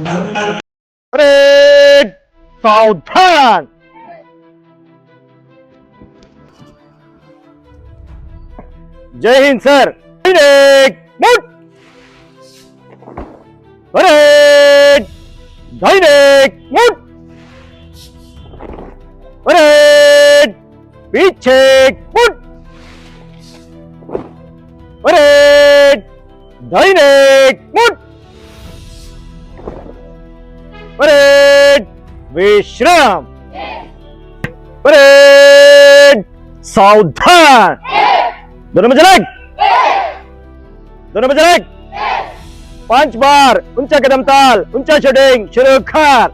Ready? Sound Pan. Jai sir. Ready? Mut. Ready? Jai Hind. Mut. Ready? Piche. Mut. Ready? Jai विश्राम। Parade सावधान। दोनों में जलक दोनों में जलक पाँच बार, ऊँचा कदम ताल, ऊँचा शूटिंग शुरू कर।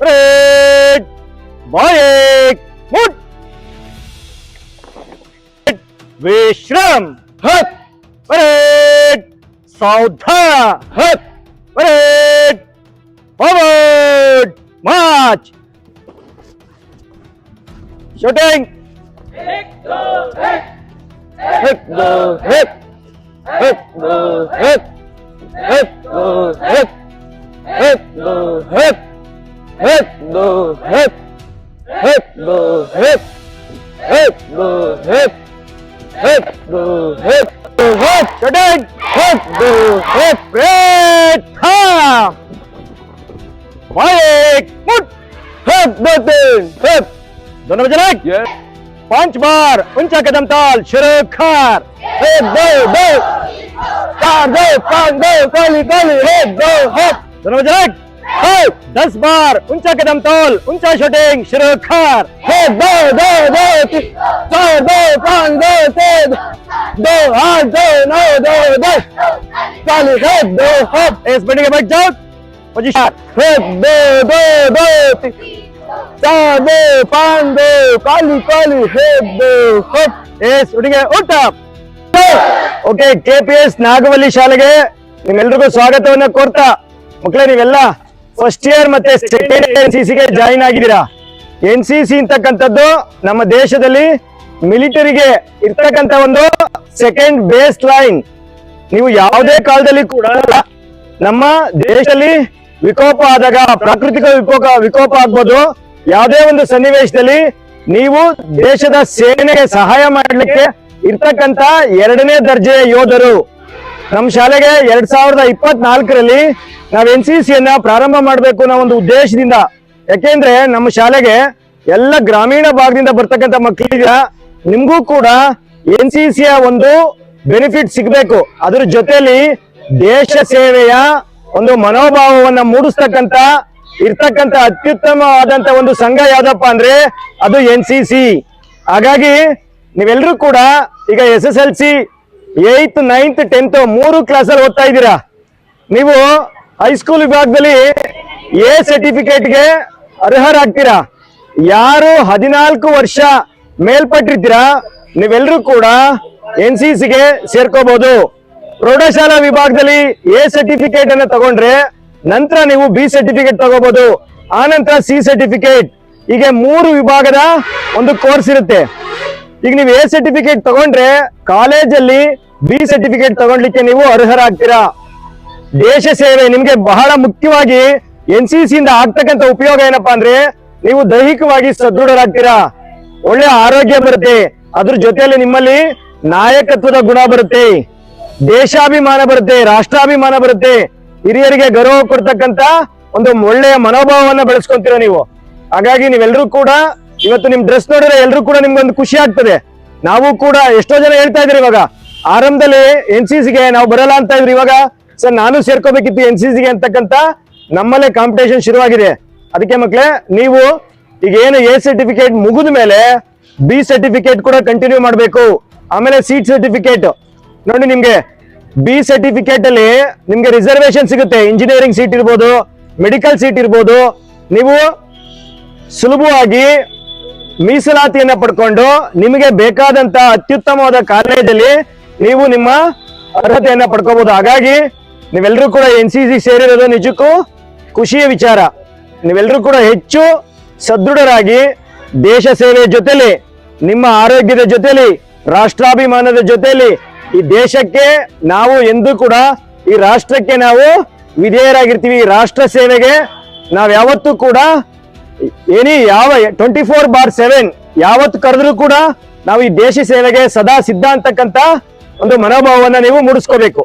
परेड बाइक विश्राम। हट। સાવધાન હટ પરેડ ફોરવર્ડ માર્ચ શૂટિંગ એક દો એક એક દો એક એક દો એક એક દો એક એક દો એક એક દો એક એક દો એક એક દો એક એક દો એક શૂટિંગ एक दो एक शूटिंग एक दो एक मुट दो तीन दोनों बजे लाइक पाँच बार ऊँचा कदम ताल शुरू खार एक दो दो चार दो पाँच दो काली काली एक दो हेप दोनों बजे દસ ऊंचा ઊંચા કદમ તોલ ઊંચા શૂટિંગ શિરોખાર दो દો દો दो ચાર દો પાંચ દો તેર દો આઠ દો નવ દો દસ दो હપ इस હપ के બેટી जाओ पोजीशन જાઓ दो दो હે દો દો दो ચાર દો પાંચ દો કાલી કાલી હે દો उठ એસ ઉઠી ગયા ಊಟ ಓಕೆ ಕೆಪಿಎಸ್ ನಾಗವಲ್ಲಿ ಶಾಲೆಗೆ ನಿಮ್ಮೆಲ್ರಿಗೂ ಸ್ವಾಗತವನ್ನ ಕೋರ್ತಾ ಮಕ್ಕಳೇ ನೀವೆಲ್ಲ ಫಸ್ಟ್ ಇಯರ್ ಮತ್ತೆ ಸೆಕೆಂಡ್ ಎನ್ ಸಿ ಸಿಗೆ ಜಾಯಿನ್ ಆಗಿದ್ದೀರಾ? ಎನ್ ಸಿ ಸಿ ಅಂತಕ್ಕಂಥದ್ದು ನಮ್ಮ ದೇಶದಲ್ಲಿ ಮಿಲಿಟರಿಗೆ ಇರ್ತಕ್ಕಂಥ ಒಂದು ಸೆಕೆಂಡ್ ಬೇಸ್ ಲೈನ್ ನೀವು ಯಾವುದೇ ಕಾಲದಲ್ಲಿ ಕೂಡ ನಮ್ಮ ದೇಶದಲ್ಲಿ ವಿಕೋಪ ಆದಾಗ, ಪ್ರಾಕೃತಿಕ ವಿಕೋಪ ವಿಕೋಪ ಆಗ್ಬೋದು. ಯಾವುದೇ ಒಂದು ಸನ್ನಿವೇಶದಲ್ಲಿ ನೀವು ದೇಶದ ಸೇನೆಗೆ ಸಹಾಯ ಮಾಡಲಿಕ್ಕೆ ಇರ್ತಕ್ಕಂತ ಎರಡನೇ ದರ್ಜೆಯ ಯೋಧರು. ನಮ್ಮ ಶಾಲೆಗೆ ಎರಡ್ ಸಾವಿರದ ಇಪ್ಪತ್ನಾಲ್ಕರಲ್ಲಿ ನಾವು ಎನ್ ಸಿ ಸಿಯನ್ನ ಪ್ರಾರಂಭ ಮಾಡಬೇಕು ಅನ್ನೋ ಒಂದು ಉದ್ದೇಶದಿಂದ. ಯಾಕೆಂದ್ರೆ ನಮ್ಮ ಶಾಲೆಗೆ ಎಲ್ಲ ಗ್ರಾಮೀಣ ಭಾಗದಿಂದ ಬರ್ತಕ್ಕಂಥ ಮಕ್ಕಳಿಗೆ ನಿಮ್ಗೂ ಕೂಡ ಎನ್ ಸಿ ಸಿಯ ಒಂದು ಬೆನಿಫಿಟ್ ಸಿಗಬೇಕು. ಅದ್ರ ಜೊತೆಯಲ್ಲಿ ದೇಶ ಸೇವೆಯ ಒಂದು ಮನೋಭಾವವನ್ನ ಮೂಡಿಸ್ತಕ್ಕಂತ ಇರ್ತಕ್ಕಂತ ಅತ್ಯುತ್ತಮವಾದಂತ ಒಂದು ಸಂಘ ಯಾವ್ದಪ್ಪ ಅಂದ್ರೆ ಅದು ಎನ್ ಸಿ ಸಿ ಹಾಗಾಗಿ ನೀವೆಲ್ಲರೂ ಕೂಡ ಈಗ S S L C eighth ninth tenth ಮೂರು ಕ್ಲಾಸಲ್ಲಿ ಓದ್ತಾ ಇದ್ದೀರಾ? ನೀವು ಹೈಸ್ಕೂಲ್ ವಿಭಾಗದಲ್ಲಿ ಎ ಸರ್ಟಿಫಿಕೇಟ್ಗೆ ಅರ್ಹರಾಗ್ತೀರಾ? ಯಾರು ಹದಿನಾಲ್ಕು ವರ್ಷ ಮೇಲ್ಪಟ್ಟಿರ್ತೀರಾ? ನೀವೆಲ್ಲರೂ ಕೂಡ ಎನ್ ಸಿ ಸಿಗೆ ಸೇರ್ಕೋಬಹುದು ಪ್ರೌಢಶಾಲಾ ವಿಭಾಗದಲ್ಲಿ ಎ ಸರ್ಟಿಫಿಕೇಟ್ ಅನ್ನ ತಗೊಂಡ್ರೆ ನಂತರ ನೀವು ಬಿ ಸರ್ಟಿಫಿಕೇಟ್ ತಗೋಬಹುದು ಆ ನಂತರ ಸಿ ಸರ್ಟಿಫಿಕೇಟ್ ಹೀಗೆ ಮೂರು ವಿಭಾಗದ ಒಂದು ಕೋರ್ಸ್ ಇರುತ್ತೆ. ಈಗ ನೀವು ಎ ಸರ್ಟಿಫಿಕೇಟ್ ತಗೊಂಡ್ರೆ ಕಾಲೇಜಲ್ಲಿ ಬಿ ಸರ್ಟಿಫಿಕೇಟ್ ತಗೊಳ್ಳಿಕ್ಕೆ ನೀವು ಅರ್ಹರಾಗ್ತೀರಾ? ದೇಶ ಸೇವೆ ನಿಮ್ಗೆ ಬಹಳ ಮುಖ್ಯವಾಗಿ ಎನ್ ಸಿ ಇಂದ ಆಗ್ತಕ್ಕಂಥ ಉಪಯೋಗ ಏನಪ್ಪಾ ಅಂದ್ರೆ ನೀವು ದೈಹಿಕವಾಗಿ ಸದೃಢರಾಗ್ತೀರಾ? ಒಳ್ಳೆ ಆರೋಗ್ಯ ಬರುತ್ತೆ. ಅದ್ರ ಜೊತೆಯಲ್ಲಿ ನಿಮ್ಮಲ್ಲಿ ನಾಯಕತ್ವದ ಗುಣ ಬರುತ್ತೆ. ದೇಶಾಭಿಮಾನ ಬರುತ್ತೆ, ರಾಷ್ಟ್ರಾಭಿಮಾನ ಬರುತ್ತೆ. ಹಿರಿಯರಿಗೆ ಗೌರವ ಕೊಡ್ತಕ್ಕಂತ ಒಂದು ಒಳ್ಳೆಯ ಮನೋಭಾವವನ್ನ ಬೆಳೆಸ್ಕೊಂತೀರ ನೀವು. ಹಾಗಾಗಿ ನೀವೆಲ್ಲರೂ ಕೂಡ ಇವತ್ತು ನಿಮ್ ಡ್ರೆಸ್ ನೋಡಿದ್ರೆ ಎಲ್ರು ಕೂಡ ನಿಮ್ಗೊಂದು ಖುಷಿ ಆಗ್ತದೆ. ನಾವು ಕೂಡ ಎಷ್ಟೋ ಜನ ಹೇಳ್ತಾ ಇದ್ರಿ ಇವಾಗ ಆರಂಭದಲ್ಲಿ ಎನ್ ಸಿ ಸಿಗೆ ನಾವು ಬರಲ್ಲ ಅಂತ ಇದ್ರಿ ಇವಾಗ. ಸರ್ ನಾನು ಸೇರ್ಕೋಬೇಕಿತ್ತು ಎನ್ ಸಿ ಸಿಗೆ ಅಂತಕ್ಕಂತ ನಮ್ಮಲ್ಲೇ ಕಾಂಪಿಟೇಷನ್ ಶುರುವಾಗಿದೆ. ಅದಕ್ಕೆ ಮಕ್ಳೇ, ನೀವು ಈಗ ಏನು ಎ ಸರ್ಟಿಫಿಕೇಟ್ ಮುಗಿದ ಮೇಲೆ ಬಿ ಸರ್ಟಿಫಿಕೇಟ್ ಕೂಡ ಕಂಟಿನ್ಯೂ ಮಾಡಬೇಕು. ಆಮೇಲೆ ಸೀಟ್ ಸರ್ಟಿಫಿಕೇಟ್ ನೋಡಿ ನಿಮ್ಗೆ ಬಿ ಸರ್ಟಿಫಿಕೇಟ್ ಅಲ್ಲಿ ನಿಮ್ಗೆ ರಿಸರ್ವೇಶನ್ ಸಿಗುತ್ತೆ. ಇಂಜಿನಿಯರಿಂಗ್ ಸೀಟ್ ಇರ್ಬೋದು ಮೆಡಿಕಲ್ ಸೀಟ್ ಇರ್ಬೋದು. ನೀವು ಸುಲಭವಾಗಿ ಮೀಸಲಾತಿಯನ್ನ ಪಡ್ಕೊಂಡು ನಿಮಗೆ ಬೇಕಾದಂತ ಅತ್ಯುತ್ತಮವಾದ ಕಾಲೇಜಲ್ಲಿ ನೀವು ನಿಮ್ಮ ಅರ್ಹತೆಯನ್ನ ಪಡ್ಕೋಬಹುದು ಹಾಗಾಗಿ ನೀವೆಲ್ಲರೂ ಕೂಡ ಎನ್ ಸಿ ಸಿ ಸೇರಿರೋದು ನಿಜಕ್ಕೂ ಖುಷಿಯ ವಿಚಾರ. ನೀವೆಲ್ಲರೂ ಕೂಡ ಹೆಚ್ಚು ಸದೃಢರಾಗಿ ದೇಶ ಸೇವೆಯ ಜೊತೆಲಿ, ನಿಮ್ಮ ಆರೋಗ್ಯದ ಜೊತೆಲಿ, ರಾಷ್ಟ್ರಾಭಿಮಾನದ ಜೊತೆಲಿ ಈ ದೇಶಕ್ಕೆ ನಾವು ಎಂದೂ ಕೂಡ, ಈ ರಾಷ್ಟ್ರಕ್ಕೆ ನಾವು ವಿಧೇಯರಾಗಿರ್ತೀವಿ. ಈ ರಾಷ್ಟ್ರ ಸೇವೆಗೆ ನಾವ್ ಯಾವತ್ತೂ ಕೂಡ ಏನಿ ಯಾವ ಟ್ವೆಂಟಿ ಫೋರ್ ಬಾರ್ ಸೆವೆನ್ ಯಾವತ್ತು ಕರೆದ್ರೂ ಕೂಡ ನಾವು ಈ ದೇಶ ಸೇವೆಗೆ ಸದಾ ಸಿದ್ಧ ಅಂತಕ್ಕಂತ ಒಂದು ಮನೋಭಾವವನ್ನು ನೀವು ಮೂಡಿಸ್ಕೋಬೇಕು.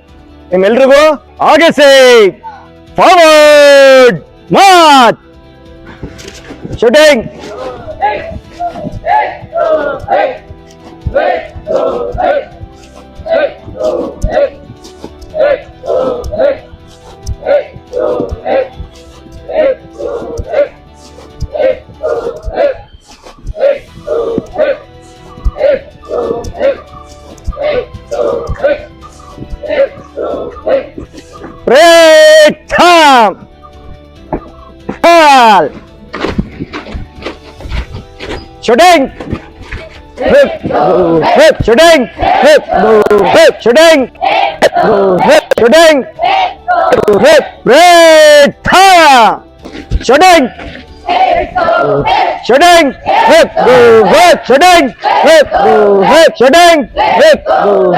ನಿಮ್ಮೆಲ್ರಿಗೂ ಹಾಗೆ ಸೇ ಫಾರ್ವರ್ಡ್ ಮಾತ್. Shooting Break shooting hip hip shooting hip hip shooting hip hip shooting hip hip tha shooting shooting hip hip shooting hip hip shooting hip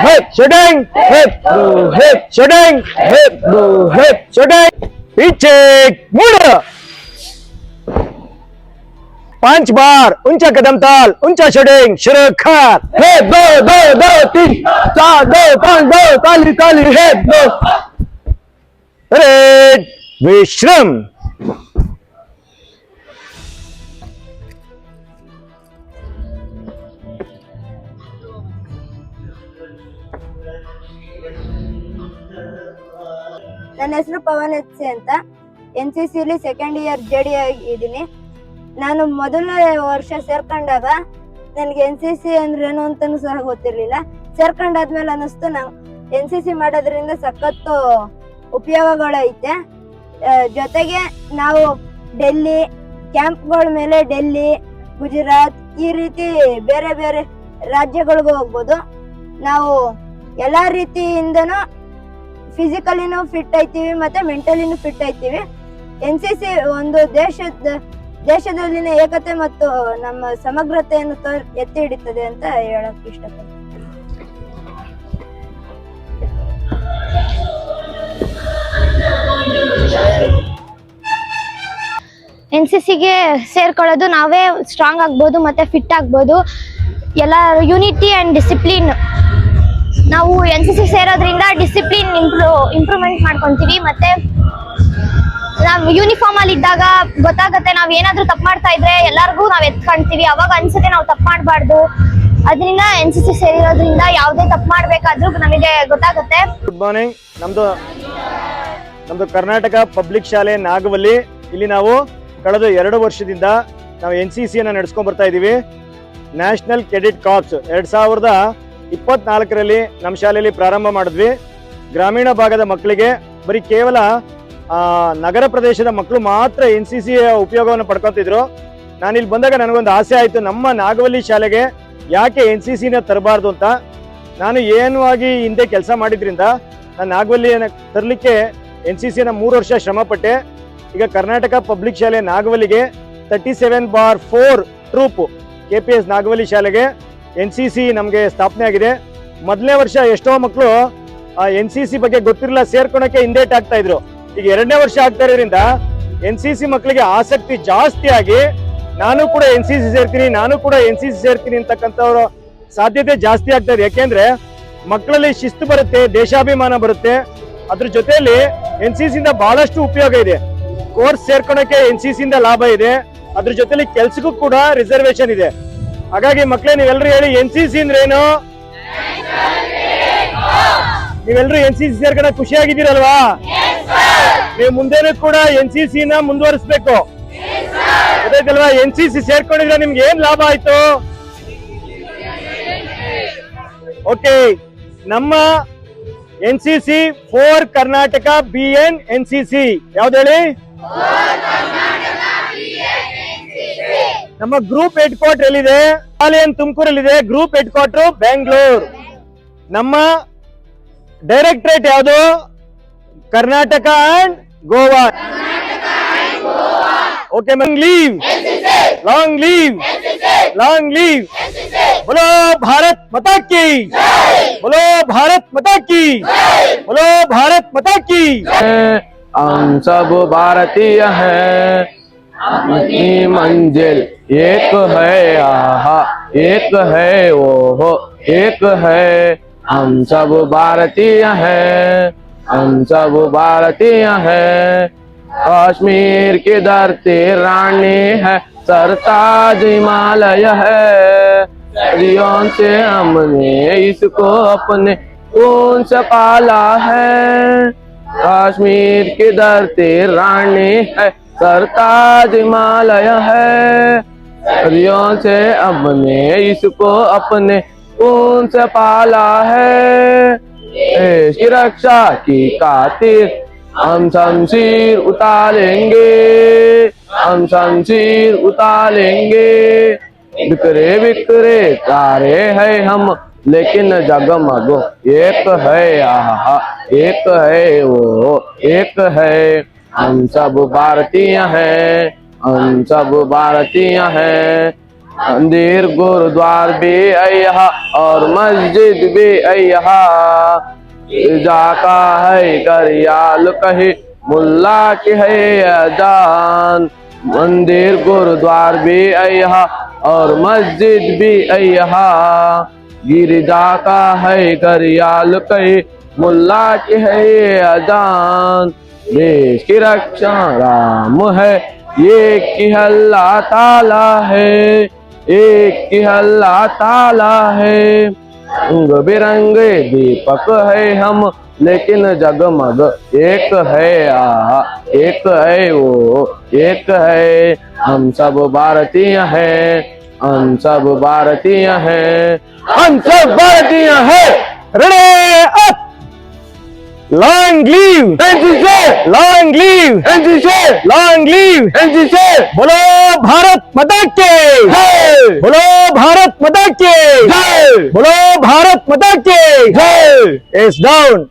hip shooting hip hip shooting hip hip shooting pitching mula पांच बार ऊंचा कदम ताल ऊंचा shooting शुरू कर हे दो दो दो तीन चार दो पांच दो ताली ताली हे दो रेड विश्रम ನನ್ನ ಹೆಸರು ಪವನ್ ಎಚ್ ಅಂತ ಎನ್ ಸಿ ಸಿಲಿ ಸೆಕೆಂಡ್ ಇಯರ್ ಜೆ ಡಿ ಆಗಿದ್ದೀನಿ ನಾನು ಮೊದಲನೇ ವರ್ಷ ಸೇರ್ಕೊಂಡಾಗ ನನಗೆ ಎನ್ ಸಿ ಸಿ ಅಂದ್ರೇನು ಅಂತಾನು ಸಹ ಗೊತ್ತಿರ್ಲಿಲ್ಲ. ಸೇರ್ಕೊಂಡಾದ್ಮೇಲೆ ಅನ್ನಿಸ್ತು ನಾವು ಎನ್ ಸಿ ಸಿ ಮಾಡೋದ್ರಿಂದ ಸಖತ್ತು ಉಪಯೋಗಗಳೈತೆ. ಜೊತೆಗೆ ನಾವು ಡೆಲ್ಲಿ, ಕ್ಯಾಂಪ್ಗಳ ಮೇಲೆ ಡೆಲ್ಲಿ, ಗುಜರಾತ್ ಈ ರೀತಿ ಬೇರೆ ಬೇರೆ ರಾಜ್ಯಗಳಿಗೂ ಹೋಗ್ಬೋದು. ನಾವು ಎಲ್ಲ ರೀತಿಯಿಂದನೂ ಫಿಸಿಕಲಿನೂ ಫಿಟ್ ಆಯ್ತೀವಿ ಮತ್ತೆ ಮೆಂಟಲಿನೂ ಫಿಟ್ ಆಯ್ತೀವಿ ಎನ್ ಸಿ ಸಿ ಒಂದು ದೇಶದ ದೇಶದಲ್ಲಿನ ಏಕತೆ ಮತ್ತು ನಮ್ಮ ಸಮಗ್ರತೆಯನ್ನು ಎತ್ತಿ ಹಿಡಿತದೆ ಅಂತ ಹೇಳಕ್ ಇಷ್ಟಪಡ್ತೀನಿ. ಎನ್ ಸಿ ಸಿಗೆ ಸೇರ್ಕೊಳ್ಳೋದು ನಾವೇ ಸ್ಟ್ರಾಂಗ್ ಆಗ್ಬೋದು, ಮತ್ತೆ ಫಿಟ್ ಆಗ್ಬೋದು. ಎಲ್ಲ ಯೂನಿಟಿ ಆ್ಯಂಡ್ ಡಿಸಿಪ್ಲಿನ್. ನಾವು ಎನ್ ಸಿ ಸಿ ಸೇರೋದ್ರಿಂದ ಡಿಸಿಪ್ಲಿನ್ ಇಂಪ್ರೂ, ಇಂಪ್ರೂವ್ಮೆಂಟ್ ಮಾಡ್ಕೊತೀವಿ, ಮತ್ತೆ ನಾವು ಯೂನಿಫಾರ್ಮ್ ಅಲ್ಲಿ ಇದ್ದಾಗ ಗೊತ್ತಾಗತ್ತೆ ನಾವ್ ಏನಾದ್ರೂ ತಪ್ಪು ಮಾಡ್ತಾ ಇದ್ರೆ ಎಲ್ಲರಿಗೂ ನಾವ್ ಕಾಣ್ತೀವಿ. ಅವಾಗ ಅನ್ಸುತ್ತೆ ನಾವು ತಪ್ಪು ಮಾಡಬಾರ್ದು. ಅದರಿಂದ ಎನ್ ಸಿ ಸಿ ಸೇರಿರೋದ್ರಿಂದ ಯಾವುದೇ ತಪ್ಪು ಮಾಡ್ಬೇಕಾದ್ರೂ ನಮಗೆ ಗೊತ್ತಾಗುತ್ತೆ. ಗುಡ್ ಮಾರ್ನಿಂಗ್ ನಮ್ದು ನಮ್ದು ಕರ್ನಾಟಕ ಪಬ್ಲಿಕ್ ಶಾಲೆ ನಾಗವಲ್ಲಿ. ಇಲ್ಲಿ ನಾವು ಕಳೆದ ಎರಡು ವರ್ಷದಿಂದ ನಾವು ಎನ್ ಸಿ ಸಿ ಅನ್ನ ನಡ್ಸ್ಕೊಂಡ್ ಬರ್ತಾ ಇದೀವಿ. ನ್ಯಾಷನಲ್ ಕೆಡೆಟ್ ಕಾರ್ಪ್ಸ್ ಎರಡ್ ಸಾವಿರದ ಇಪ್ಪತ್ನಾಲ್ಕರಲ್ಲಿ ನಮ್ಮ ಶಾಲೆಯಲ್ಲಿ ಪ್ರಾರಂಭ ಮಾಡಿದ್ವಿ. ಗ್ರಾಮೀಣ ಭಾಗದ ಮಕ್ಕಳಿಗೆ ಬರೀ ಕೇವಲ ನಗರ ಪ್ರದೇಶದ ಮಕ್ಕಳು ಮಾತ್ರ ಎನ್ ಸಿ ಸಿ ಉಪಯೋಗವನ್ನು ಪಡ್ಕೊತಿದ್ರು. ನಾನು ಇಲ್ಲಿ ಬಂದಾಗ ನನಗೊಂದು ಆಸೆ ಆಯಿತು, ನಮ್ಮ ನಾಗವಲ್ಲಿ ಶಾಲೆಗೆ ಯಾಕೆ ಎನ್ ಸಿ ಸಿನ ತರಬಾರ್ದು ಅಂತ. ನಾನು ಏನುವಾಗಿ ಹಿಂದೆ ಕೆಲಸ ಮಾಡಿದ್ರಿಂದ ನಾನು ನಾಗವಲ್ಲಿಯನ್ನು ತರಲಿಕ್ಕೆ ಎನ್ ಸಿ ಸಿನ ಮೂರು ವರ್ಷ ಶ್ರಮಪಟ್ಟೆ. ಈಗ ಕರ್ನಾಟಕ ಪಬ್ಲಿಕ್ ಶಾಲೆ ನಾಗವಲ್ಲಿಗೆ thirty seven bar four troop K P S Nagavalli ಶಾಲೆಗೆ ಎನ್ ಸಿ ಸಿ ನಮಗೆ ಸ್ಥಾಪನೆ ಆಗಿದೆ. ಮೊದಲನೇ ವರ್ಷ ಎಷ್ಟೋ ಮಕ್ಕಳು ಎನ್ ಸಿ ಸಿ ಬಗ್ಗೆ ಗೊತ್ತಿರಲ್ಲ ಸೇರ್ಕೊಳಕ್ಕೆ ಹಿಂದೇಟ್ ಆಗ್ತಾ ಇದ್ರು. ಈಗ ಎರಡನೇ ವರ್ಷ ಆಗ್ತಾ ಇರೋದ್ರಿಂದ ಎನ್ ಸಿ ಸಿ ಮಕ್ಕಳಿಗೆ ಆಸಕ್ತಿ ಜಾಸ್ತಿ ಆಗಿ ನಾನು ಕೂಡ ಎನ್ ಸಿ ಸಿ ಸೇರ್ತೀನಿ, ನಾನು ಕೂಡ ಎನ್ ಸಿ ಸಿ ಸೇರ್ತೀನಿ ಅಂತಕ್ಕಂಥವ್ರ ಸಾಧ್ಯತೆ ಜಾಸ್ತಿ ಆಗ್ತಾ ಇದೆ. ಯಾಕೆಂದ್ರೆ ಮಕ್ಕಳಲ್ಲಿ ಶಿಸ್ತು ಬರುತ್ತೆ, ದೇಶಾಭಿಮಾನ ಬರುತ್ತೆ. ಅದ್ರ ಜೊತೆಯಲ್ಲಿ ಎನ್ ಸಿ ಇಂದ ಬಹಳಷ್ಟು ಉಪಯೋಗ ಇದೆ. ಕೋರ್ಸ್ ಸೇರ್ಕೊಳಕ್ಕೆ ಎನ್ ಸಿ ಇಂದ ಲಾಭ ಇದೆ. ಅದ್ರ ಜೊತೆಲಿ ಕೆಲ್ಸಕ್ಕೂ ಕೂಡ ರಿಸರ್ವೇಶನ್ ಇದೆ. ಹಾಗಾಗಿ ಮಕ್ಕಳೇ ನೀವೆಲ್ಲರೂ ಹೇಳಿ ಎನ್ ಸಿ ಸಿ ಅಂದ್ರೆ ಏನು? ನೀವೆಲ್ಲರೂ ಎನ್ ಸಿ ಸಿ ಸೇರ್ಕೊಂಡ ಖುಷಿಯಾಗಿದ್ದೀರಲ್ವಾ? ನೀವು ಮುಂದೆನೂ ಕೂಡ ಎನ್ ಸಿ ಸಿ ನ ಮುಂದುವರಿಸಬೇಕು. ಗೊತ್ತಾಯ್ತಲ್ವಾ? ಎನ್ ಸಿ ಸಿ ಸೇರ್ಕೊಂಡಿದ್ರೆ ನಿಮ್ಗೆ ಏನ್ ಲಾಭ ಆಯ್ತು? ಓಕೆ, ನಮ್ಮ N C C for Karnataka B N N C C. ಯಾವ್ದು ಹೇಳಿ? ನಮ್ಮ ಗ್ರೂಪ್ ಹೆಡ್ ಕ್ವಾರ್ಟರ್ ಎಲ್ಲಿದೆ ತುಮಕೂರಲ್ಲಿ ತುಮಕೂರಲ್ಲಿದೆ. ಗ್ರೂಪ್ ಹೆಡ್ ಕ್ವಾರ್ಟರ್ ಬೆಂಗಳೂರು ನಮ್ಮ ಡೈರೆಕ್ಟರೇಟ್ ಯಾವುದು Karnataka and Goa okay long leave long leave long leave बोलो भारत माता की बोलो भारत माता की बोलो भारत माता की हम सब भारतीय हैं अपनी मंजिल एक है आहा एक है वो हो एक है हम सब भारतीय हैं, हम सब भारतीय हैं। कश्मीर की धरती रानी है, सरताज हिमालय है। सदियों से हमने इसको अपने खून से पाला है। कश्मीर की धरती रानी है, सरताज हिमालय है। सदियों से हमने इसको अपने खून से पाला है। देश की रक्षा की खातिर हम शमशीर उतारेंगे। हम शमशीर उतारेंगे। बिकरे बिकरे तारे हैं हम, लेकिन जगमग। एक है आहा, एक है वो, एक है। हम सब भारतीय हैं, हम सब भारतीय हैं। मंदिर गुरुद्वार भी है यहाँ और मस्जिद भी है यहाँ जाका है करियाल कहे, मुल्ला की है अजान। मंदिर गुरुद्वार भी है यहाँ और मस्जिद भी है यहाँ गिरजा का है करियाल कहे, मुल्ला की है अजान। देश की रक्षा राम है, ये की अल्लाह ताला है। एक की अल्लाह ताला है। रंग बिरंगे दीपक है हम, लेकिन जगमग एक है आ, एक है वो, एक है। हम सब भारतीय हैं, हम सब भारतीय हैं, हम सब भारतीय हैं। रे up long live NCC long live NCC long live NCC बोलो भारत माता के! बोलो भारत माता के! बोलो भारत माता के! इस डाउन